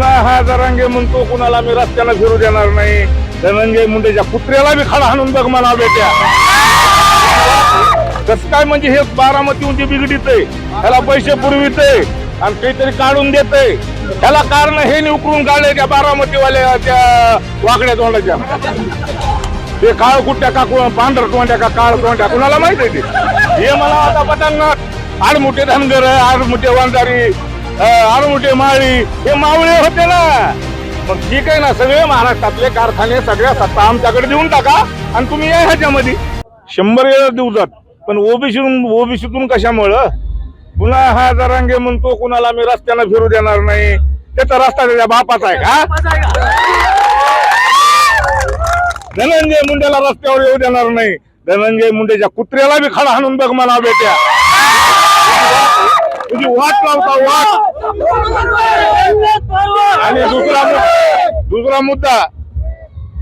पुन्हा हा जरांगे म्हणतो कुणाला मी रस्त्यानं फिरू देणार नाही. धनंजय मुंडेच्या कुत्र्याला बी खडा हाणून बघ म्हणा बेट्या. कसं काय म्हणजे हे बारामती उंची बिघडीत आहे ह्याला पैसे पुरविते आणि काहीतरी काढून देते ह्याला कारण हे नी उकरून काढले त्या बारामतीवाल्या त्या वाकड्या तोंडाच्या. ते काळ कुठ्या का पांढर तोंड्या का काळ तोंड्या कुणाला माहीत आहे ते? हे मला आता पटांगणात आडमुठे धनगर आडमुठे वांजारी आडमुठे माळी हे मावळे होते ना. मग ठीक आहे ना सगळे महाराष्ट्रातले कारखाने सगळ्या सत्ता आमच्याकडे देऊन टाका आणि तुम्ही या ह्याच्यामध्ये. शंभर वेळा देऊ जात पण ओबीसीतून ओबीसीतून कशामुळं? पुन्हा हा जरांगे म्हणतो कुणाला मी रस्त्यानं फिरू देणार नाही. त्याचा रस्ता त्याच्या बापाचा आहे का? धनंजय मुंडेला रस्त्यावर येऊ देणार नाही. धनंजय मुंडेच्या कुत्र्याला बी खडा हाणून बघ मला बेट्या. तुझी वाट लावता वाट. आणि दुसरा दुसरा मुद्दा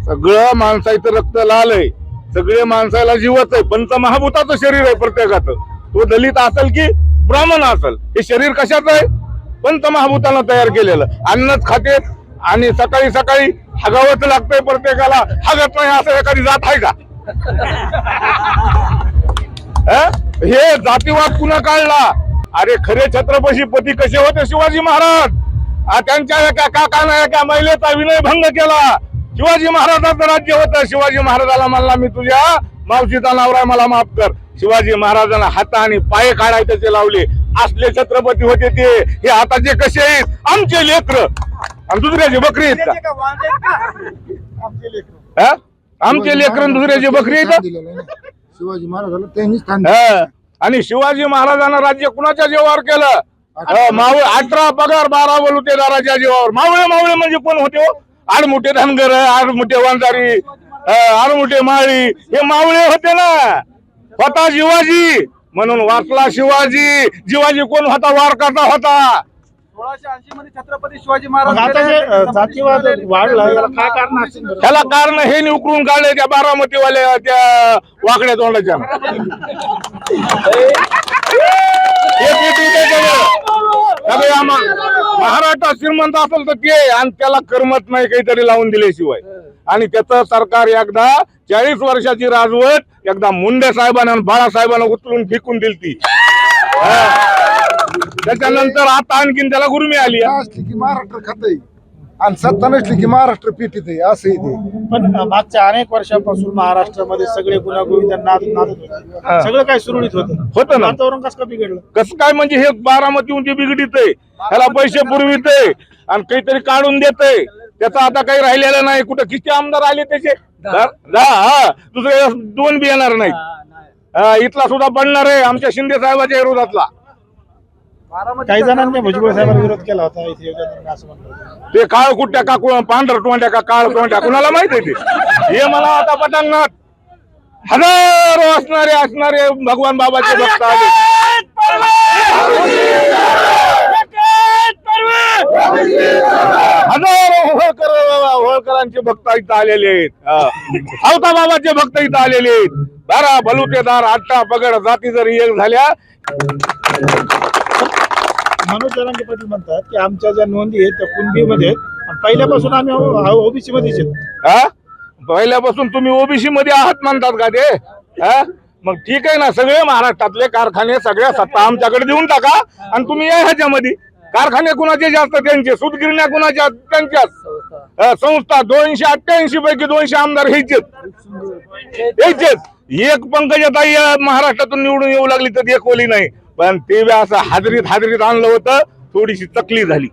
सगळं माणसाचं रक्त लाल आहे. सगळे माणसाला जीवच आहे. पंचमहाभूताचं शरीर आहे प्रत्येकाचं. तो दलित असेल की ब्राह्मण असेल? हे शरीर कशाचं आहे? पंचमहाभूतानं तयार केलेलं. अन्नच खाते आणि सकाळी सकाळी हगावच लागतंय प्रत्येकाला. हगत नाही असं एखादी जात आहे का? हे? जातीवाद पुन्हा काढला? अरे खरे छत्रपती पती कसे होते शिवाजी महाराज? त्यांच्या एका काकानं एका महिलेचा विनय भंग केला. शिवाजी महाराजाचं राज्य होतं. शिवाजी महाराजाला म्हणला मी तुझ्या मावशीचा नवरा मला माफ कर. शिवाजी महाराजांना हाता आणि पाय काढायचे ते लावले. असले छत्रपती होते ते. हे आताचे कसे आहेत? आमचे लेकर. आणि दुसऱ्याचे बकरी आहेत? आमचे लेकर दुसऱ्याचे बकरी आहेत. शिवाजी महाराजाला त्यांनी. आणि शिवाजी महाराजांना राज्य कुणाच्या जीवावर केलं? मावळ मावळे अठरा पगार बारा बलुतेदाराच्या जीवावर. मावळे मावळे म्हणजे कोण होते हो? आडमुठे धनगर आडमुठे वंजारी आडमुठे माळी. हे मावळे होते ना. होता शिवाजी. म्हणून वाचला शिवाजी. शिवाजी कोण होता? वारकाचा होता. सोळाशे ऐंशी मध्ये छत्रपती शिवाजी मग महाराज आता जे अ, जातीवाद वाढला याला काय कारण असेल बरं? त्याला कारण हे नी उकरून काढले त्या बारामतीवाल्या त्या वाकड्या तोंडाच्या. हे आम्हा- महाराष्ट्रात श्रीमंत असेल तर ते आणि त्याला करमत नाही काहीतरी लावून दिल्याशिवाय. आणि त्याचं सरकार एकदा चाळीस वर्षाची राजवट एकदा मुंडे साहेबांना आणि बाळासाहेबांना उचलून फेकून दिली ती त्याच्यानंतर आता आणखीन त्याला गुरुमी आली असली की महाराष्ट्र खात आणि सत्ता नसली की महाराष्ट्र पीठित आहे असं आहे ते. पण मागच्या अनेक वर्षापासून महाराष्ट्रामध्ये सगळे गुन्हा नाद होते. हा. सगळं काय सुरळीत होतं? होतं ना. वातावरण कसं काय बिघडलं कसं काय म्हणजे हे बारामती उंची बिघडीत आहे. ह्याला पैसे पुरविते आणि काहीतरी काढून देते त्याचं आता काही राहिलेलं नाही. कुठं किती आमदार आले त्याचे? दहा. दहा, हा. दुसरे दोन बी येणार नाही. हा, इथला सुद्धा पडणार आहे. आमच्या शिंदे साहेबाच्या विरोधातला. काही जणांनी भुजबळ साहेबांना विरोध केला होता इथे असं म्हणलं. ते काळ कुठ्या का पांढर तोंड्या का काळ तोंड्या? कुणाला माहीत आहे ते? हे मला आता पटांगणात. हजारो असणारे असणारे भगवान बाबाचे भक्त आले हजारो होळकर होळकरांचे भक्त इथं आलेले आहेत. सावता बाबाचे भक्त इथं आलेले आहेत. बारा बलुतेदार आठा पगड जाती जर एक झाल्या मनोज जरांगे पाटील म्हणतात की आमच्या ज्या नोंदी आहेत त्या कुणबीमध्ये आहेत. आणि पहिल्यापासून आम्ही ओबीसी मध्येच आहेत. हा? पहिल्यापासून तुम्ही ओबीसी मध्ये आहात म्हणतात का ते? हा? मग ठीक आहे ना सगळे महाराष्ट्रातले कारखाने सगळ्या सत्ता आमच्याकडे देऊन टाका आणि तुम्ही या ह्याच्यामध्ये. कारखाने कुणाचे जास्त? त्यांचे. सुतगिरण्या कुणाच्या? त्यांच्या संस्था दोनशे अठ्ठ्याऐंशी पैकी दोनशे आमदार ह्याचेच ह्याचेच एक पंकजाताई अं, महाराष्ट्रातून निवडून येऊ लागली तर एक ओली नाही. पण ते असं हादरीत हादरीत आणलं होतं थोडीशी चकली झाली.